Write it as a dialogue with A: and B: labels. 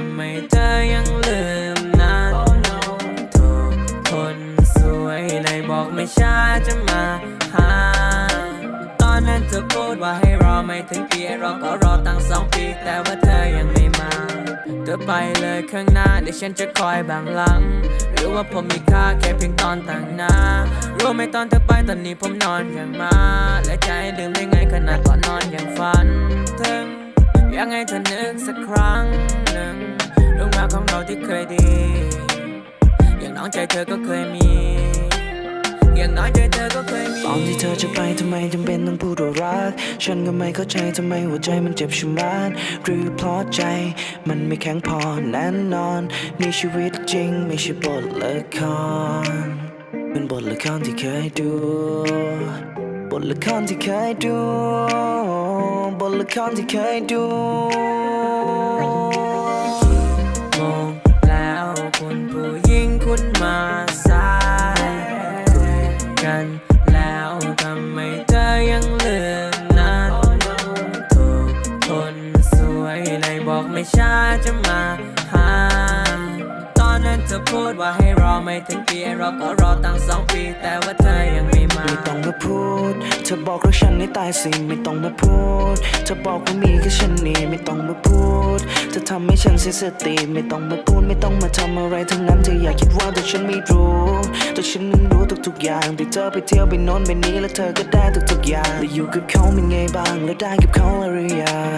A: ทำไมเธอยังลืมนั้นถูกคนสวยเลยบอกไม่ช้าจะมาหา ตอนนั้นเธอพูดว่าให้รอไม่ถึงปีเราก็รอตั้งสองปี แต่ว่าเธอยังไม่มาเธอไปเลยข้างหน้าเดี๋ยวฉันจะคอยบางหลัง หรือว่าผมมีค่าแค่เพียงตอนต่างหน้ารู้ไหมตอนเธอไปตอนนี้ผมนอนอย่างมา และใจลืมได้ไงขนาดตอนนอนยังฝันถึงยังไงเธอนึกสักครั้ง ของเราที่เคยดี อย่างน้องใจเธอก็เคยมี อย่างน้อยใจเธอก็เคยมี
B: ตอนที่เธอจะไปทำไมจำเป็นต้องพูดว่ารัก ฉันก็ไม่เข้าใจทำไมหัวใจมันเจ็บชะมัดหรือเพราะใจ มันไม่แข็งพอแน่นอนนี่ชีวิตจริงไม่ใช่บทละครเป็นบทละครที่เคยดูบทละครที่เคยดูบทละครที่เคยดู
A: กันแล้วทำไมเธอยังลืมนั้นถูกคนสวยในบอกไม่ช้าจะมาหา ตอนนั้นเธอพูดว่าให้รอไม่ถึงปีเราก็รอตั้งสองปี แต่ว่าเธอยัง
B: พูดเธอบอกรักฉันให้ตายสิไม่ต้องมาพูดเธอบอกว่ามีแค่ฉันนี่ไม่ต้องมาพูดเธอทำให้ฉันเสียสติไม่ต้องมาพูดไม่ต้องมาทำอะไรทั้งนั้นเธออยากคิดว่าแต่ฉันไม่รู้แต่ฉันนั้นรู้ทุกๆอย่างที่เธอไปเที่ยวไปโน้นไปนี้แล้วเธอก็ได้ทุกๆอย่างแล้อยู่กับเขาเป็นไงบ้างแล้วได้กับเขาอะไรอย่าง